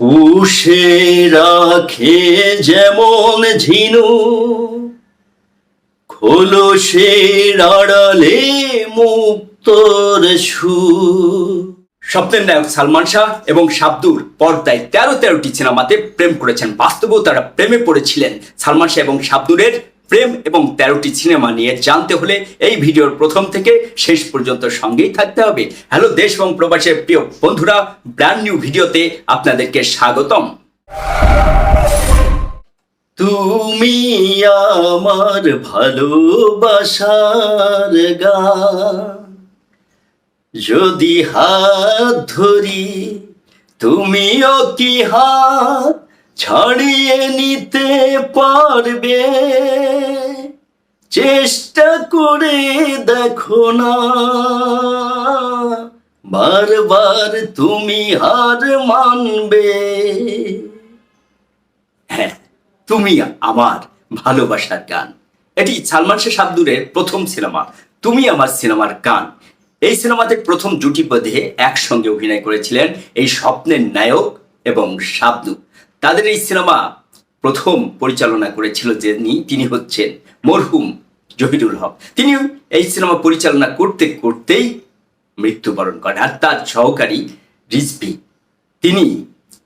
পুষে রাখে যেমন ঝিনু খোলসের আড়ালে মুক্তর সুর স্বপ্নের নায়ক সালমান শাহ এবং শাবদুর পর্দায় তেরো তেরোটি সিনেমাতে প্রেম করেছেন। বাস্তবেও তারা প্রেমে পড়েছিলেন। সালমান শাহ এবং শাবদুরের প্রেম এবং তেরোটি সিনেমা নিয়ে জানতে হলে এই ভিডিওর প্রথম থেকে শেষ পর্যন্ত সঙ্গেই থাকতে হবে। হ্যালো, দেশ এবং প্রবাসের প্রিয় বন্ধুরা ব্র্যান্ড নিউ ভিডিওতে আপনাদেরকে স্বাগতম। তুমি আমার ভালোবাসার গান। যদি হাত ধরি, তুমিও কি হাত ছাড়িয়ে নিতে পারবে। চেষ্টা করে দেখো না। বারবার তুমি হার মানবে। হ্যাঁ তুমি আমার ভালোবাসার গান। এটি সালমান শাহ শাবদুরের প্রথম সিনেমা। তুমি আমার সিনেমার গান। এই সিনেমাতে প্রথম জুটি বেঁধে একসঙ্গে অভিনয় করেছিলেন এই স্বপ্নের নায়ক এবং শাবনু তাদের এই সিনেমা প্রথম পরিচালনা করেছিল যিনি, তিনি হচ্ছেন মরহুম জহিরুল হক। তিনি এই সিনেমা পরিচালনা করতে করতেই মৃত্যুবরণ করেন। আর তার সহকারী রিজভি, তিনি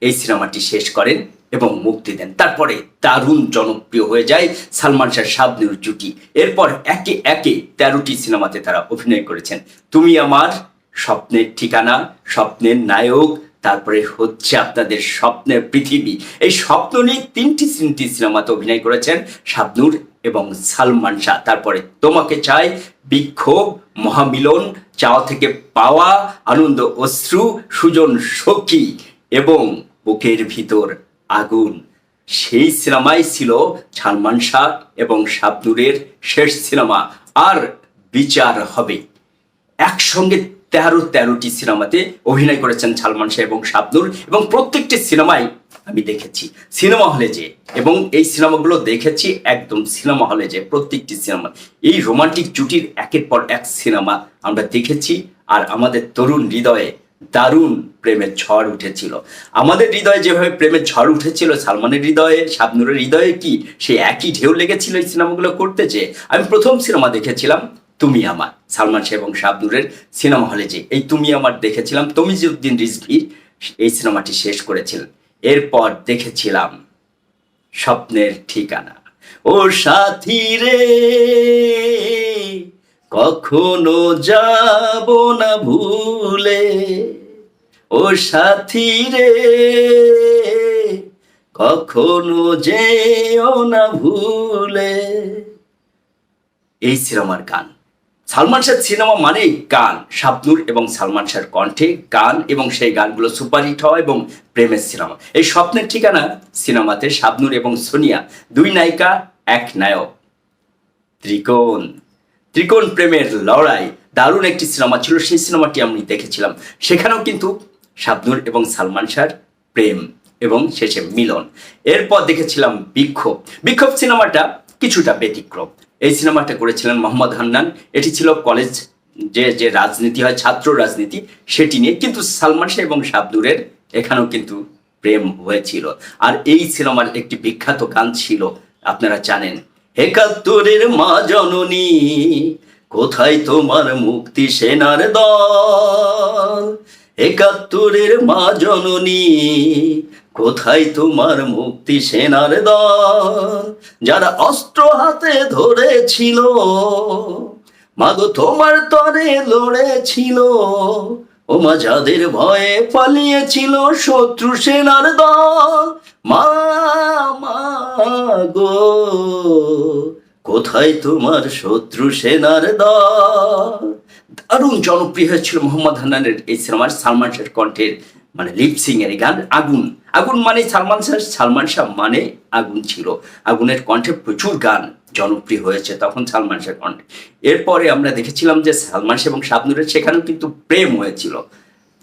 এই সিনেমাটি শেষ করেন এবং মুক্তি দেন। তারপরে দারুণ জনপ্রিয় হয়ে যায় সালমান শাহ শাবনুর জুটি। এরপর একে একে তেরোটি সিনেমাতে তারা অভিনয় করেছেন। তুমি আমার স্বপ্নের ঠিকানা, স্বপ্নের নায়ক তারপরে হচ্ছে আপনাদের স্বপ্নের পৃথিবী। এই স্বপ্ন নিয়ে তিনটি তিনটি সিনেমাতে অভিনয় করেছেন শাবনুর এবং সালমান শাহ। তারপরে তোমাকে চাই বিক্ষোভ, মহামিলন, চাওয়া থেকে পাওয়া, আনন্দ, অশ্রু, সুজন, সখী এবং বুকের ভিতর আগুন। সেই সিনেমাই ছিল সালমান শাহ এবং শাবনুরের শেষ সিনেমা। আর বিচার হবে। একসঙ্গে তেরো তেরোটি সিনেমাতে অভিনয় করেছেন সালমান শাহ এবং শাবনুর এবং প্রত্যেকটি সিনেমাই আমি দেখেছি। সিনেমা হলে যে, এবং এই সিনেমাগুলো দেখেছি একদম সিনেমা হলে যে, প্রত্যেকটি সিনেমা। এই রোমান্টিক জুটির একের পর এক সিনেমা আমরা দেখেছি আর আমাদের তরুণ হৃদয়ে দারুণ প্রেমের ঝড় উঠেছিল। আমাদের হৃদয়ে যেভাবে প্রেমের ঝড় উঠেছিল, সালমানের হৃদয়ে, শাবনুরের হৃদয়ে কি সেই একই ঢেউ লেগেছিল এই সিনেমাগুলো করতে যে, আমি প্রথম সিনেমা দেখেছিলাম, তুমি আমার। সালমান শাহ এবং শাবনুরের সিনেমা হলে যে, এই তুমি আমার দেখেছিলাম তমিজুদ্দিন রিজভি এই সিনেমাটি শেষ করেছিলেন এরপর দেখেছিলাম স্বপ্নের ঠিকানা। ও সাথী রে, কখনো যাব না ভুলে। ও সাথী রে, কখনো যেও না ভুলে। এই সিনেমার গান। সালমান শাহ সিনেমা মানে গান। শাবনুর এবং সালমান শাহর কণ্ঠে গান এবং সেই গানগুলো সুপারহিট হওয়া এবং প্রেমের সিনেমা। এই স্বপ্নের ঠিকানা সিনেমাতে শাবনুর এবং সোনিয়া, দুই নায়িকা, এক নায়ক। ত্রিকোণ। ত্রিকোণ প্রেমের লড়াই। দারুণ একটি সিনেমা ছিল, সেই সিনেমাটি আমি দেখেছিলাম। সেখানেও কিন্তু শাবনুর এবং সালমান শাহর প্রেম এবং শেষে মিলন। এরপর দেখেছিলাম বিক্ষোভ। বিক্ষোভ সিনেমাটা কিছুটা ব্যতিক্রম। এই সিনেমাটা করেছিলেন মোহাম্মদ হান্নান। এটি ছিল কলেজ যে যে রাজনীতি হয়, ছাত্র রাজনীতি, সেটি নিয়ে। কিন্তু সালমান শাহ এবং শাবনুরের এখানেও কিন্তু প্রেম হয়েছিল। আর এই সিনেমার একটি বিখ্যাত গান ছিল, আপনারা জানেন। একাত্তরের মা জননী, কোথায় তোমার মুক্তি সেনার দল? একাত্তরের মা জননী, কোথায় তোমার মুক্তি সেনার দল? যারা অস্ত্র হাতে ধরেছিল, মাগো তোমার তরে লড়েছিল, ওমা যাদের ভয়ে পালিয়েছিল শত্রু সেনার দল? মা মা গো, কোথায় তোমার শত্রু সেনার দল? দারুণ জনপ্রিয় হয়েছিল মোহাম্মদ হান্নানের এই সিনেমার সালমান শাহের কণ্ঠের মানে লিপসিং এর গান, আগুন। আগুন মানে সালমান শাহ সালমান শাহ মানে আগুন ছিল। আগুনের কণ্ঠে প্রচুর গান জনপ্রিয় হয়েছে তখন সালমান শাহ কণ্ঠে। এরপরে আমরা দেখেছিলাম যে সালমান শাহ এবং শাবনুরের সেখানেও কিন্তু প্রেম হয়েছিল।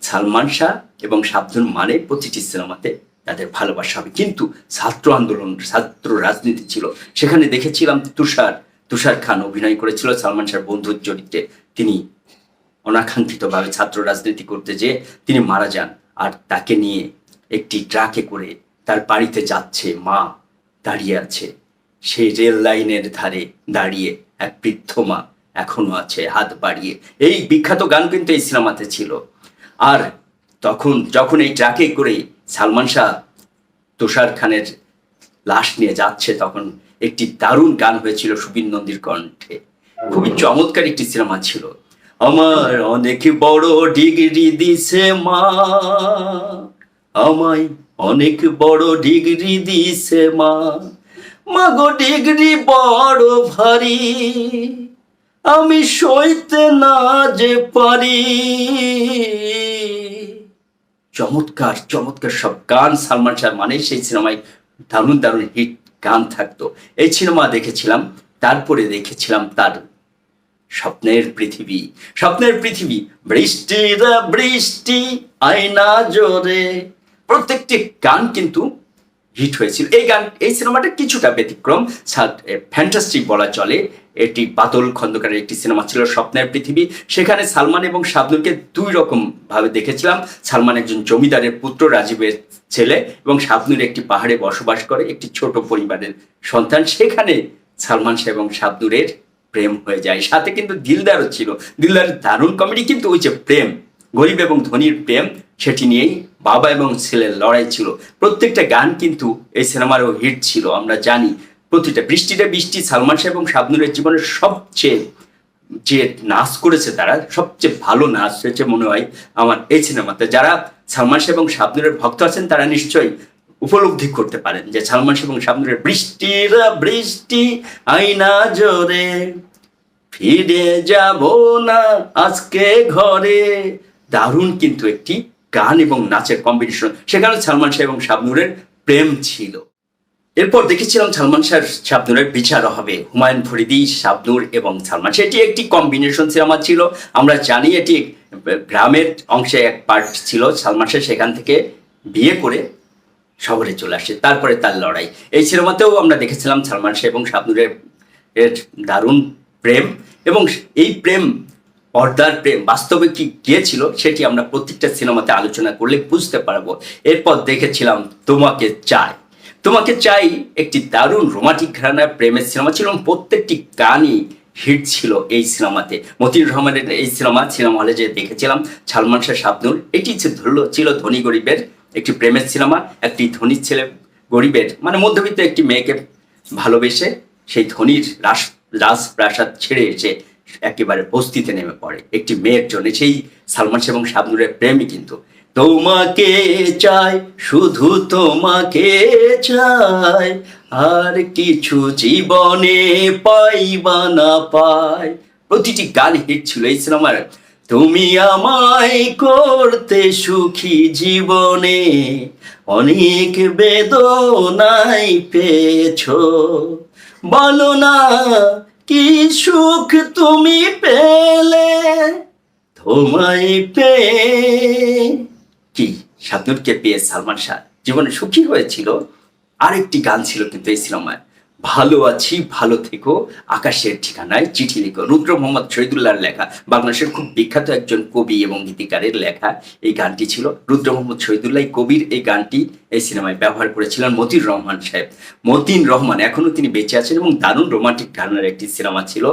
সালমান শাহ এবং শাবনুর মানে প্রতিটি সিনেমাতে তাদের ভালোবাসা হবে। কিন্তু ছাত্র আন্দোলন, ছাত্র রাজনীতি ছিল। সেখানে দেখেছিলাম তুষার তুষার খান অভিনয় করেছিল সালমান শাহর বন্ধুর চরিত্রে। তিনি অনাকাঙ্ক্ষিতভাবে ছাত্র রাজনীতি করতে যেয়ে তিনি মারা যান আর তাকে নিয়ে একটি ট্রাকে করে তার বাড়িতে যাচ্ছে মা দাঁড়িয়ে আছে। সেই রেল লাইনের ধারে দাঁড়িয়ে এক বৃদ্ধ মা এখনও আছে, হাত বাড়িয়ে। এই বিখ্যাত গান কিন্তু এই সিনেমাতে ছিল। আর তখন, যখন এই ট্রাকে করে সালমান শাহ তুষার খানের লাশ নিয়ে যাচ্ছে, তখন একটি দারুণ গান হয়েছিল সুবীর নন্দীর কণ্ঠে। খুবই চমৎকার একটি সিনেমা ছিল। আমার অনেক বড় ডিগ্রি দিছে মা। আমায় অনেক বড় ডিগ্রি দিছে মা। মাগো ডিগ্রি বড় ভারী, আমি সইতে না যে পারি। চমৎকার চমৎকার সব গান সালমান শাহ মানে সেই সিনেমায় দারুণ দারুণ হিট গান থাকতো। এই সিনেমা দেখেছিলাম, তারপরে দেখেছিলাম তার স্বপ্নের পৃথিবী স্বপ্নের পৃথিবী, বৃষ্টি রে বৃষ্টি, আয়না জোরে। প্রত্যেকটি গান কিন্তু হিট হয়েছিল। এই গান, এই সিনেমাটা কিছুটা ব্যতিক্রম। ফ্যান্টাস্টিক বলা চলে। এটি বাদল খন্দকারের একটি সিনেমা ছিল স্বপ্নের পৃথিবী। সেখানে সালমান এবং শাবনুরকে দুই রকম ভাবে দেখেছিলাম। সালমান একজন জমিদারের পুত্র, রাজীবের ছেলে এবং শাবনুর একটি পাহাড়ে বসবাস করে, একটি ছোট পরিবারের সন্তান। সেখানে সালমান শাহ এবং শাবনুরের প্রেম হয়ে যায়। সাথে কিন্তু দিলদারও ছিল। দিলদার দারুণ কমেডি কিন্তু ওই যে প্রেম, গরিব এবং ধনীর প্রেম, সেটি নিয়েই বাবা এবং ছেলের লড়াই ছিল। প্রত্যেকটা গান কিন্তু এই সিনেমারও হিট ছিল, আমরা জানি। প্রতিটা বৃষ্টিটা বৃষ্টি, সালমান শাহ এবং শাবনুরের জীবনের সবচেয়ে যে নাচ করেছে তারা, সবচেয়ে ভালো নাচ হয়েছে মনে হয় আমার এই সিনেমাতে। যারা সালমান শাহ এবং শাবনুরের ভক্ত আছেন, তারা নিশ্চয়ই উপলব্ধি করতে পারেন যে সালমান শাহ এবং শাবনুরের বৃষ্টির বৃষ্টি আইনা জোরে। ফিরে যাব না আজকে ঘরে। দারুণ কিন্তু একটি গান এবং নাচের কম্বিনেশন সেখানে সালমান শাহ এবং শাবনুরের প্রেম ছিল। এরপর দেখেছিলাম সালমান শাহ শাবনুরের বিচার হবে। হুমায়ুন ফরিদি শাবনুর এবং সালমান শাহ। এটি একটি কম্বিনেশন সিনেমা ছিল। আমরা জানি এটি গ্রামের অংশে এক পার্ট ছিল। সালমান শাহ সেখান থেকে বিয়ে করে শহরে চলে আসে তারপরে তার লড়াই। এই সিনেমাতেও আমরা দেখেছিলাম সালমান শাহ এবং শাবনুরের এর দারুণ প্রেম এবং এই প্রেম, পর্দার প্রেম বাস্তবে কি গিয়েছিল সেটি আমরা প্রত্যেকটা সিনেমাতে আলোচনা করলে বুঝতে পারব। এরপর দেখেছিলাম তোমাকে চাই। তোমাকে চাই একটি দারুণ রোমান্টিক ঘরানার প্রেমের সিনেমা ছিল এবং প্রত্যেকটি গানই হিট ছিল এই সিনেমাতে। মতিউর রহমানের এই সিনেমা সিনেমা হলে যে দেখেছিলাম, সালমান শাহ, শাবনুর, এটি ছিল ধনী গরিবের একটি প্রেমের সিনেমা একটি ধনী ছেলে, গরিবের মানে মধ্যবিত্ত একটি মেয়েকে ভালোবেসে সেই ধনীর রাস, রাজপ্রাসাদ ছেড়ে এসে একেবারে বস্তিতে নেমে পড়ে। একটি মেয়ের জন্য সেই সালমান এবং শাবনুরের প্রেমই কিন্তু। তোমাকে চাই, শুধু তোমাকে চাই, আর কিছু জীবনে পাইবা না পাই। প্রতিটি গান হিট ছিল এই সিনেমার। তুমি আমায় করতে সুখী জীবনে অনেক বেদনাই পেয়েছ। বলো না, কি সুখ তুমি পেলে? তোমায় পেয়ে কি? শাবনুরকে পেয়ে সালমান শাহ জীবনে সুখী হয়েছিল। আরেকটি গান ছিল কিন্তু এই সিনেমায়। ভালো আছি, ভালো থেকো। আকাশের ঠিকানায় চিঠি লিখো। রুদ্র মোহাম্মদ শহীদুল্লাহর লেখা। বাংলাদেশের খুব বিখ্যাত একজন কবি এবং গীতিকারের লেখা এই গানটি ছিল। রুদ্র মোহাম্মদ শহীদুল্লাহ কবির এই গানটি এই সিনেমায় ব্যবহার করেছিলেন মতির রহমান সাহেব। মতিন রহমান এখনও তিনি বেঁচে আছেন এবং দারুণ রোমান্টিক গানের একটি সিনেমা ছিল।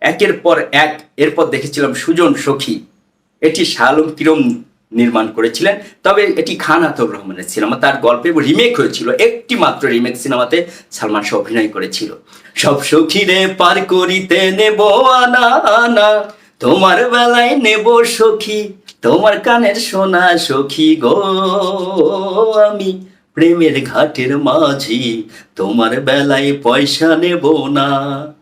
একের পর এক, এরপর দেখেছিলাম সুজন সখী। এটি শাহ আলম কিরম নির্মাণ করেছিলেন। তবে এটি খান আতর রহমানের সিনেমা। তার গল্পে রিমেক হয়েছিল। একটি মাত্র রিমেক সিনেমাতে সালমান শাহ অভিনয় করেছিল। সব সখীরে পার করিতে নেব আনা আনা তোমার বেলায় নেব সখী, তোমার কানের সোনা সখী গো আমি। প্রেমের ঘাটের মাঝি, তোমার বেলায় পয়সা নেব না।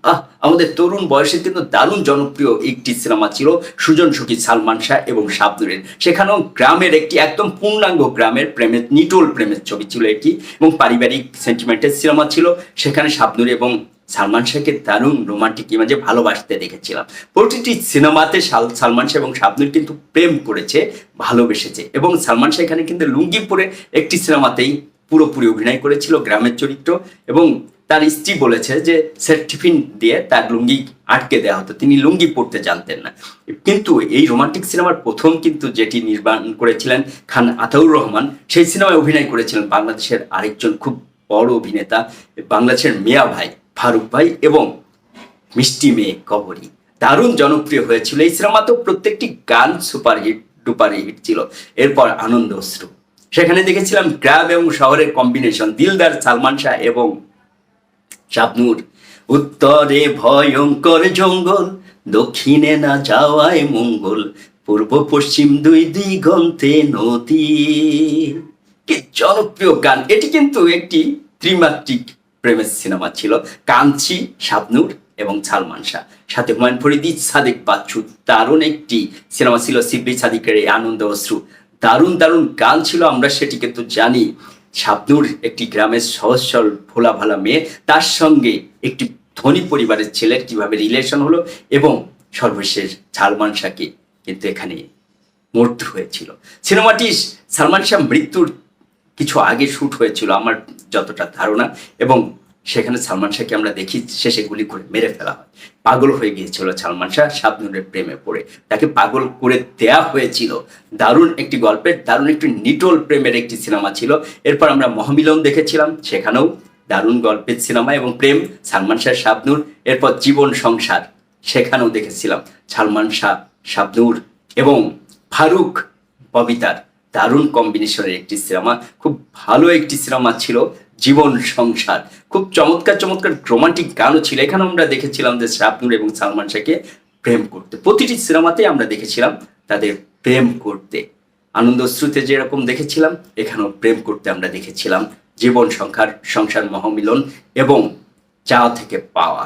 আহ! আমাদের তরুণ বয়সে কিন্তু দারুণ জনপ্রিয় একটি সিনেমা ছিল সুজন সখী সালমান শাহ এবং শাবনুরের। সেখানেও গ্রামের একটি একদম পূর্ণাঙ্গ গ্রামের প্রেমের, নিটোল প্রেমের ছবি ছিল এটি এবং পারিবারিক সেন্টিমেন্টের সিনেমা ছিল। সেখানে শাবনুর এবং সালমান শাহকে দারুণ রোমান্টিক ইমাজে ভালোবাসতে দেখেছিলাম। প্রতিটি সিনেমাতে সাল- সালমান শাহ এবং শাবনুর কিন্তু প্রেম করেছে, ভালোবেসেছে এবং সালমান শাহ এখানে কিন্তু লুঙ্গি পরে একটি সিনেমাতেই পুরোপুরি অভিনয় করেছিল গ্রামের চরিত্র এবং তার স্ত্রী বলেছে যে স্যার টিফিন দিয়ে তার লুঙ্গি আটকে দেওয়া হতো। তিনি লুঙ্গি পড়তে জানতেন না। কিন্তু এই রোমান্টিক সিনেমার প্রথম কিন্তু যেটি নির্মাণ করেছিলেন খান আতাউর রহমান, সেই সিনেমায় অভিনয় করেছিলেন বাংলাদেশের আরেকজন খুব বড় অভিনেতা, বাংলাদেশের মিয়া ভাই ফারুক ভাই এবং মিষ্টি মেয়ে কবরী। দারুণ জনপ্রিয় হয়েছিল। এই সিনেমা তো প্রত্যেকটি গান সুপারহিট ডুপার হিট ছিল। এরপর আনন্দ অশ্রু। সেখানে দেখেছিলাম গ্রাম এবং শহরের কম্বিনেশন। দিলদার সালমান শাহ এবং শাবনূর উত্তরে ভয়ঙ্কর জঙ্গল, দক্ষিণে না যাওয়ায় মঙ্গল, পূর্ব পশ্চিম দুই দিগন্তে নদী। কি জনপ্রিয় গান! এটি কিন্তু একটি ত্রিমাত্রিক প্রেমের সিনেমা ছিল। কাঞ্চি, শাবনূর এবং সালমান শাহ। সাথে হুমায়ুন ফরিদি, সাদিক বাচ্চু, দারুণ একটি সিনেমা ছিল। সিবলি সাদিকের এই আনন্দ অশ্রু। দারুণ দারুণ গান ছিল, আমরা সেটি কিন্তু জানি। শাবনূর একটি গ্রামের সহজ সরল ভোলা ভালা মেয়ে, তার সঙ্গে একটি ধনী পরিবারের ছেলের কীভাবে রিলেশন হলো এবং সর্বশেষ সালমান শাহকে কিন্তু এখানে মৃত্যু হয়েছিল। সিনেমাটি সালমান শাহ মৃত্যুর কিছু আগে শ্যুট হয়েছিল, আমার যতটা ধারণা, এবং সেখানে সালমান শাহকে আমরা দেখি শেষে গুলি করে মেরে ফেলা হয়। পাগল হয়ে গিয়েছিল সালমান শাহ শাবনুরের প্রেমে পড়ে। তাকে পাগল করে দেয়া হয়েছিল। দারুণ একটি গল্পের, দারুণ একটি নিটোল প্রেমের একটি সিনেমা ছিল। এরপর আমরা মহামিলন দেখেছিলাম, সেখানেও দারুণ গল্পের সিনেমা এবং প্রেম, সালমান শাহ, শাবনুর। এরপর জীবন সংসার, সেখানেও দেখেছিলাম সালমান শাহ, শাবনুর এবং ফারুক ববিতার। দারুণ কম্বিনেশনের একটি সিনেমা, খুব ভালো একটি সিনেমা ছিল। জীবন সংসার। খুব চমৎকার চমৎকার রোমান্টিক গানও ছিল। এখানে আমরা দেখেছিলাম যে শাবনুর এবং সালমান শাহকে প্রেম করতে। প্রতিটি সিনেমাতেই আমরা দেখেছিলাম তাদের প্রেম করতে। আনন্দ শ্রুতে যেরকম দেখেছিলাম, এখানেও প্রেম করতে আমরা দেখেছিলাম। জীবন সংসার সংসার মহামিলন এবং চাওয়া থেকে পাওয়া।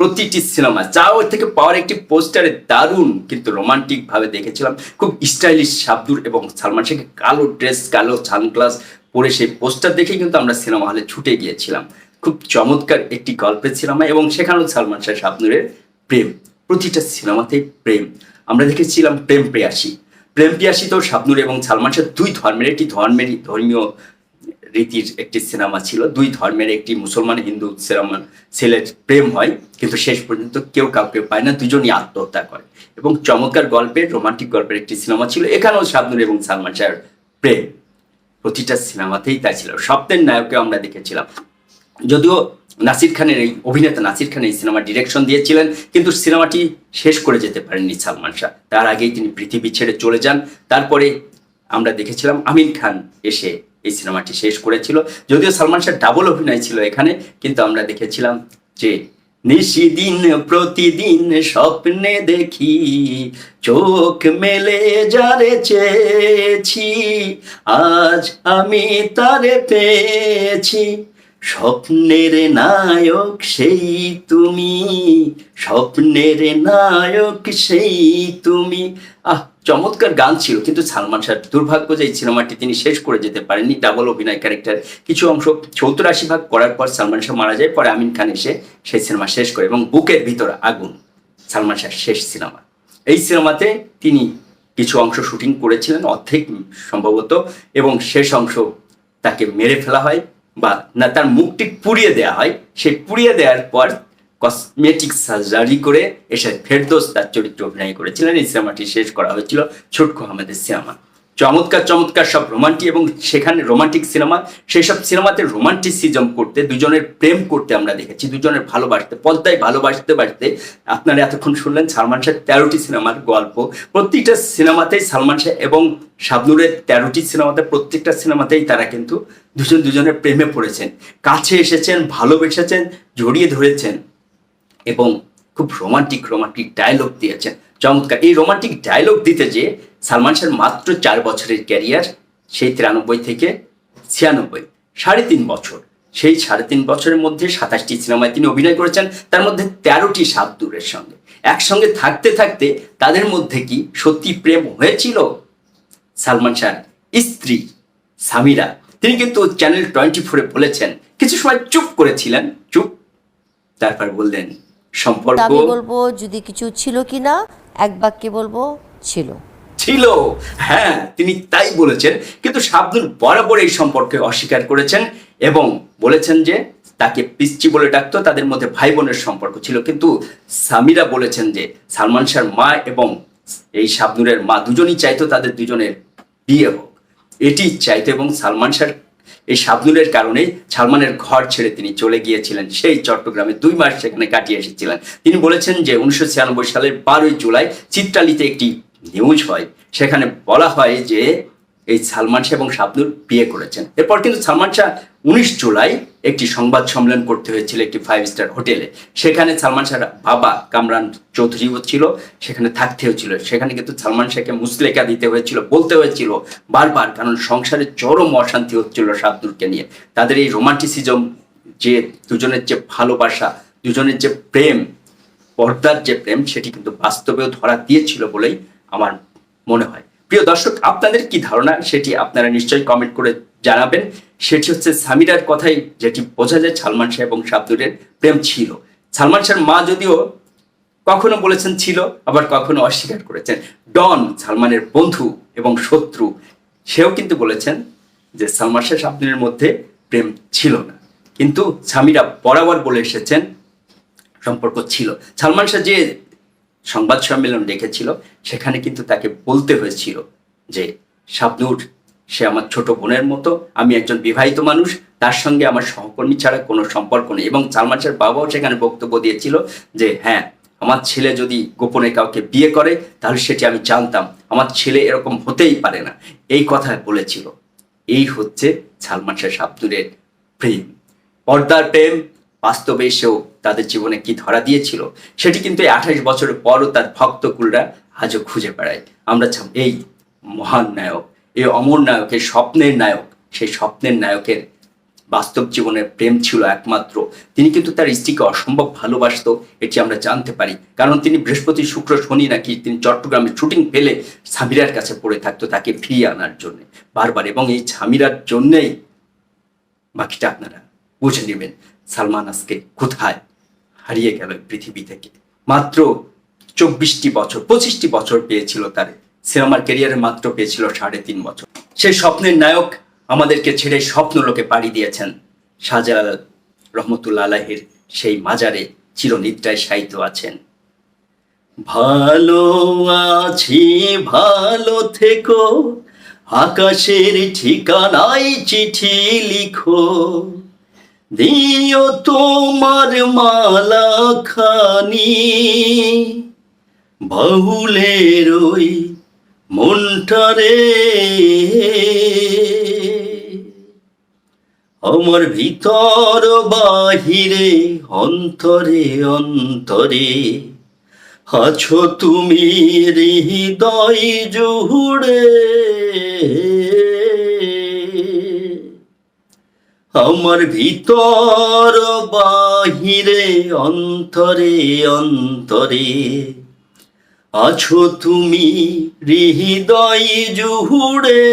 প্রতিটি সিনেমা চাও থেকে পাওয়ার একটি পোস্টারে দারুণ কিন্তু রোমান্টিকভাবে দেখেছিলাম। খুব স্টাইলিশ শাবদুর এবং সালমান শাহকে কালো ড্রেস কালো সানগ্লাস পরে সেই পোস্টার দেখেই কিন্তু আমরা সিনেমা হলে ছুটে গিয়েছিলাম। খুব চমৎকার একটি গল্পের সিনেমা এবং সেখানেও সালমান শাহ শাবনুরের প্রেম, প্রতিটা সিনেমাতেই প্রেম। আমরা দেখেছিলাম প্রেম প্রেয়াসী। প্রেম প্রিয়াসী তো শাবনুর এবং সালমান শাহ দুই ধর্মের, একটি ধর্মেরই ধর্মীয় রীতির একটি সিনেমা ছিল, দুই ধর্মের একটি মুসলমান হিন্দু সিনেমা ছেলের প্রেম হয়, কিন্তু শেষ পর্যন্ত কেউ কাউকে পায় না, দুজনই আত্মহত্যা করে। এবং চমৎকার গল্পের, রোমান্টিক গল্পের একটি সিনেমা ছিল, এখানেও শাবনুর এবং সালমান শাহের প্রেম। প্রতিটা সিনেমাতেই তাই ছিল। স্বপ্নের নায়ককে আমরা দেখেছিলাম। যদিও নাসির খানের এই অভিনেতা নাসির খান এই সিনেমা ডিরেকশন দিয়েছিলেন, কিন্তু সিনেমাটি শেষ করে যেতে পারেননি সালমান শাহ। তার আগেই তিনি পৃথিবী ছেড়ে চলে যান। তারপরে আমরা দেখেছিলাম আমির খান এসে এই সিনেমাটি শেষ করেছিল। যদিও সালমান শাহ ডাবল অভিনয় ছিল এখানে, কিন্তু আমরা দেখেছিলাম যে নিশিদিন, প্রতিদিন স্বপ্নে দেখি, চোখ মেলে যারে চেয়েছি, আজ আমি তারে পেয়েছি। স্বপ্নের নায়ক সেই তুমি, স্বপ্নের নায়ক সেই তুমি। আহ চমৎকার গান ছিল, কিন্তু সালমান শাহ দুর্ভাগ্য যে এই সিনেমাটি তিনি শেষ করে যেতে পারেননি। ডাবল অভিনয় ক্যারেক্টার কিছু অংশ চৌত্রাশি ভাগ করার পর সালমান শাহ মারা যায়, পরে আমিন খান এসে সেই সিনেমা শেষ করে এবং বুকের ভিতর আগুন, সালমান শাহ শেষ সিনেমা। এই সিনেমাতে তিনি কিছু অংশ শুটিং করেছিলেন অর্ধেক সম্ভবত এবং শেষ অংশ তাকে মেরে ফেলা হয় বা না, তার মুখটি পুড়িয়ে দেওয়া হয়। সেই পুড়িয়ে দেওয়ার পর কসমেটিক সার্জারি করে এসে ফেরদোস তার চরিত্রে অভিনয় করেছিলেন। এই সিনেমাটি শেষ করা হয়েছিল ছোটকু আহমেদের সিনেমা। চমৎকার চমৎকার সব রোমান্টিক এবং সেখানে রোমান্টিক সিনেমা সেই সব সিনেমাতে রোমান্টিসিজম করতে, দুজনের প্রেম করতে আমরা দেখেছি। দুজনের ভালোবাসতে পদ্মায় ভালোবাসতে বাসতে আপনারা এতক্ষণ শুনলেন সালমান শাহ তেরোটি সিনেমার গল্প। প্রত্যেকটা সিনেমাতেই সালমান শাহ এবং শাবনুরের তেরোটি সিনেমাতে প্রত্যেকটা সিনেমাতেই তারা কিন্তু দুজন দুজনের প্রেমে পড়েছেন। কাছে এসেছেন, ভালোবেসেছেন, জড়িয়ে ধরেছেন। এবং খুব রোমান্টিক রোমান্টিক ডায়লগ দিয়েছেন চমৎকার। এই রোমান্টিক ডায়লগ দিতে যে সালমান শাহর মাত্র চার বছরের ক্যারিয়ার সেই তিরানব্বই থেকে ছিয়ানব্বই, সাড়ে তিন বছর। সেই সাড়ে তিন বছরের মধ্যে সাতাশটি সিনেমায় তিনি অভিনয় করেছেন, তার মধ্যে তেরোটি সাবদূরের সঙ্গে। একসঙ্গে থাকতে থাকতে তাদের মধ্যে কি সত্যি প্রেম হয়েছিল? সালমান শাহর স্ত্রী সামিরা। তিনি কিন্তু চ্যানেল টোয়েন্টি ফোরে বলেছেন, কিছু সময় চুপ করেছিলেন। চুপ। তারপর বললেন সম্পর্ক আমি বলব যদি কিছু ছিল কি না এক বাক্যে বলব ছিল। ছিল। হ্যাঁ তিনি তাই বলেছেন কিন্তু শাবনুর বরাবর এই সম্পর্কে অস্বীকার করেছেন এবং বলেছেন যে তাকে পিচ্চি বলে ডাকতো তাদের মধ্যে ভাই বোনের সম্পর্ক ছিল। কিন্তু সামিরা বলেছেন যে সালমান শাহর মা এবং এই শাবনুরের মা দুজনই চাইতো তাদের দুজনের বিয়ে হোক। এটি চাইতো এবং সালমান শাহ এই শাবনুরের কারণে সালমানের ঘর ছেড়ে তিনি চলে গিয়েছিলেন। সেই চট্টগ্রামে দুই মাস সেখানে কাটিয়ে এসেছিলেন। তিনি বলেছেন যে, উনিশশো ছিয়ানব্বই সালের বারোই জুলাই চিত্রালিতে একটি নিউজ হয়। সেখানে বলা হয় যে, এই সালমান শাহ এবং শাবনুর বিয়ে করেছেন। এরপর কিন্তু সালমান শাহ উনিশ জুলাই একটি সংবাদ সম্মেলন করতে হয়েছিল একটি ফাইভ স্টার হোটেলে। সেখানে সালমান শাহর বাবা কামরান চৌধুরীও ছিল, সেখানে থাকতে হয়েছিল সেখানে কিন্তু সালমান শাহকে মুসলেকা দিতে হয়েছিল, বলতে হয়েছিল বারবার, কারণ সংসারে চরম অশান্তি হচ্ছিল শাবনুরকে নিয়ে। তাদের এই রোমান্টিসিজম যে দুজনের যে ভালোবাসা, দুজনের যে প্রেম, পর্দার যে প্রেম, সেটি কিন্তু বাস্তবেও ধরা দিয়েছিল বলেই আমার মনে হয়। প্রিয় দর্শক, আপনাদের কি ধারণা? সেটি আপনারা নিশ্চয়ই কমেন্ট করে জানাবেন। সেটি হচ্ছে সামিরার কথাই, যেটি বোঝা যায় সালমান শাহ এবং শাবনুরের প্রেম ছিল। সালমান শাহর মা যদিও কখনো বলেছেন ছিল, আবার কখনো অস্বীকার করেছেন। ডন, সালমানের বন্ধু এবং শত্রু, সেও কিন্তু বলেছেন যে সালমান শাহ শাবনুরের মধ্যে প্রেম ছিল না। কিন্তু সামিরা বরাবর বলে এসেছেন, সম্পর্ক ছিল। সালমান শাহ যে সংবাদ সম্মেলন ডেকেছিল, সেখানে কিন্তু তাকে বলতে হয়েছিল যে শাবনুর সে আমার ছোট বোনের মতো, আমি একজন বিবাহিত মানুষ, তার সঙ্গে আমার সহকর্মী ছাড়া কোনো সম্পর্ক নেই। এবং সালমান বাবাও সেখানে বক্তব্য দিয়েছিল যে হ্যাঁ আমার ছেলে যদি গোপনে কাউকে বিয়ে করে, তাহলে সেটি আমি জানতাম। আমার ছেলে এরকম হতেই পারে না। এই কথা বলেছিল। এই হচ্ছে সালমান শাহ শাবনুরের প্রেম। পর্দার প্রেম বাস্তবে এসেও তাদের জীবনে কি ধরা দিয়েছিল, সেটি কিন্তু এই আঠাশ বছরের পরও তার ভক্তকুলরা আজও খুঁজে বেড়ায়। আমরা এই মহান নায়ক এই অমর নায়ক এই স্বপ্নের নায়ক সেই স্বপ্নের নায়কের বাস্তব জীবনের প্রেম ছিল একমাত্র। তিনি কিন্তু তার স্ত্রীকে অসম্ভব ভালোবাসতো, এটি আমরা জানতে পারি। কারণ তিনি বৃহস্পতি, শুক্র, শনি নাকি তিনি চট্টগ্রামে শুটিং পেলে সামিরার কাছে পড়ে থাকতো তাকে ফিরিয়ে আনার জন্য। বারবার, এবং এই সামিরার জন্যেই বাকিটা আপনারা বুঝে নেবেন। সালমান আজকে কোথায় হারিয়ে গেল পৃথিবী থেকে। মাত্র চব্বিশটি বছর, পঁচিশটি বছর পেয়েছিল তার সিনেমার ক্যারিয়ারে মাত্র পেয়েছিল সাড়ে তিন বছর। সেই স্বপ্নের নায়ক আমাদেরকে ছেড়ে স্বপ্ন লোকে পাড়ি দিয়েছেন শাহজালাল রহমতুল্লা আলাহের সেই মাজারে চিরনিদ্রায় শায়িত আছেন। ভালো আছি, ভালো থেকো, আকাশের ঠিকানায় চিঠি লিখো। দিও তোমার মালা খানি বাহুলের ওই মনটারে। আমার ভিতর বাহিরে, অন্তরে অন্তরে আছো তুমি হৃদয় জুড়ে। আমার ভিতর বাহিরে, অন্তরে অন্তরে আছো তুমি হৃদয় জুড়ে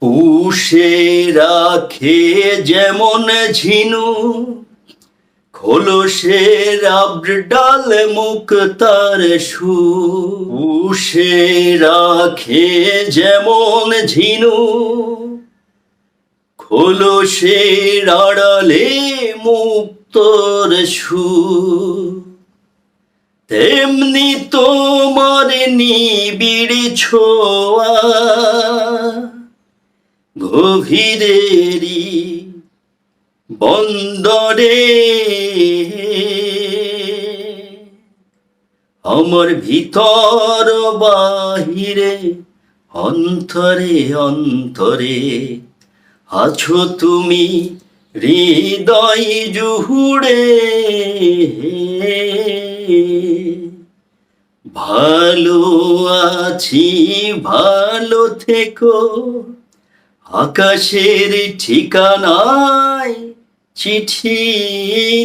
পুষে রাখে যেমন ঝিনু, খোলসের আব্র ডাল মুখ তার সু। পুষে রাখে যেমন ঝিনু খোলসের আড়ালে মুক্তর সু তেমনি তোমার নিবিড় ছোঁয়া গভীরেরই বন্দরে। আমার ভিতর বাহিরে অন্তরে অন্তরে আছো তুমি হৃদয় জুহুড়ে। ভালো আছি ভালো থেকো। আকাশের ঠিকানায় চিঠি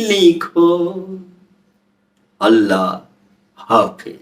লিখো। আল্লাহ হাফেজ।